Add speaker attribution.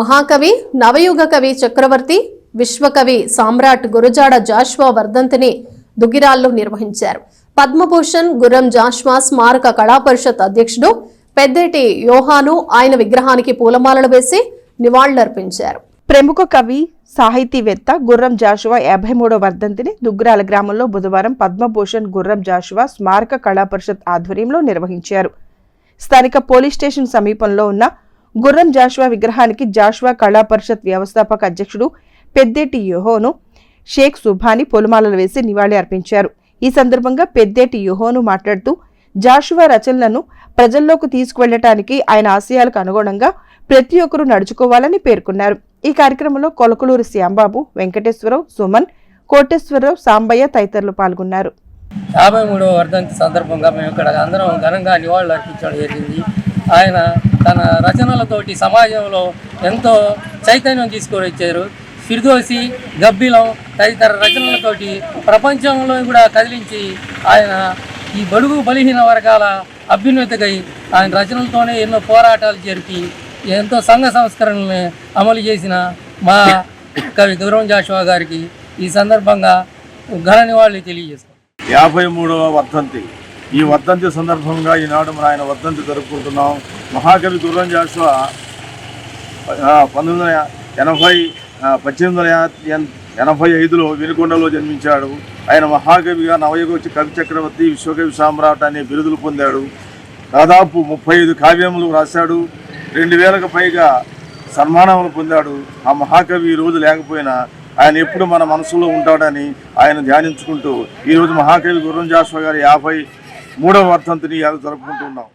Speaker 1: మహాకవి నవయుగ కవి చక్రవర్తి విశ్వకవి సామ్రాట్ గురజాడ జాష్వా వర్ధంతిని దుగ్గిరాల్లో నిర్వహించారు. పద్మభూషణ్ గుర్రం జాష్వా స్మారక కళా పరిషత్ అధ్యక్షుడు పెద్దేటి యోహాను ఆయన విగ్రహానికి పూలమాలలు వేసి నివాళులర్పించారు.
Speaker 2: ప్రముఖ కవి సాహితీవేత్త గుర్రం జాషువా యాభై మూడో వర్ధంతిని దుగ్గిరాల గ్రామంలో బుధవారం పద్మభూషణ్ గుర్రం జాషువా స్మారక కళా పరిషత్ ఆధ్వర్యంలో నిర్వహించారు. స్థానిక పోలీస్ స్టేషన్ సమీపంలో ఉన్న గుర్రం జాషువా విగ్రహానికి జాషువా కళా పరిషత్ వ్యవస్థాపక అధ్యక్షుడు పెద్దేటి యుహోను షేక్ సుభాని పొలమాలలు వేసి నివాళి అర్పించారు. ఈ సందర్భంగా పెద్దేటి యుహోను మాట్లాడుతూ జాషువా రచనలను ప్రజల్లోకి తీసుకువెళ్ళటానికి ఆయన ఆశయాలకు అనుగుణంగా ప్రతి ఒక్కరూ నడుచుకోవాలని పేర్కొన్నారు. ఈ కార్యక్రమంలో కొలకలూరు శ్యాంబాబు వెంకటేశ్వరరావు సుమన్ కోటేశ్వరరావు సాంబయ్య తదితరులు పాల్గొన్నారు.
Speaker 3: యాభై మూడవ వర్ధంతి సందర్భంగా మేము ఇక్కడ అందరం ఘనంగా నివాళులు అర్పించడం జరిగింది. ఆయన తన రచనలతోటి సమాజంలో ఎంతో చైతన్యం తీసుకొని వచ్చారు. ఫిర్దోసి గబ్బిలం తదితర రచనలతోటి ప్రపంచంలో కూడా కదిలించి ఆయన ఈ బడుగు బలహీన వర్గాల అభ్యున్నతికై ఆయన రచనలతోనే ఎన్నో పోరాటాలు జరిపి ఎంతో సంఘ సంస్కరణల్ని అమలు చేసిన మా కవి గౌరవం జాషువా గారికి ఈ సందర్భంగా ఘన నివాళులు తెలియజేస్తాం.
Speaker 4: యాభై మూడవ వర్ధంతి. ఈ వర్ధంతి సందర్భంగా ఈనాడు మన ఆయన వర్ధంతి జరుపుకుంటున్నాం. మహాకవి గుర్రం జాషువా పంతొమ్మిది వందల ఎనభై పద్దెనిమిది వందల ఎనభై ఐదులో వినుకొండలో జన్మించాడు. ఆయన మహాకవిగా నవయుగ కవి చక్రవర్తి విశ్వకవి సామ్రాట్ అనే బిరుదులు పొందాడు. దాదాపు ముప్పై ఐదు కావ్యములు రాశాడు రెండు వేలకు పైగా సన్మానములు పొందాడు. ఆ మహాకవి ఈ రోజు లేకపోయినా ఆయన ఎప్పుడు మన మనసులో ఉంటాడని ఆయన ధ్యానించుకుంటూ ఈరోజు మహాకవి గుర్రం జాషువా గారి యాభై మూడవ వర్ధంతిని జరుపుకుంటున్నాం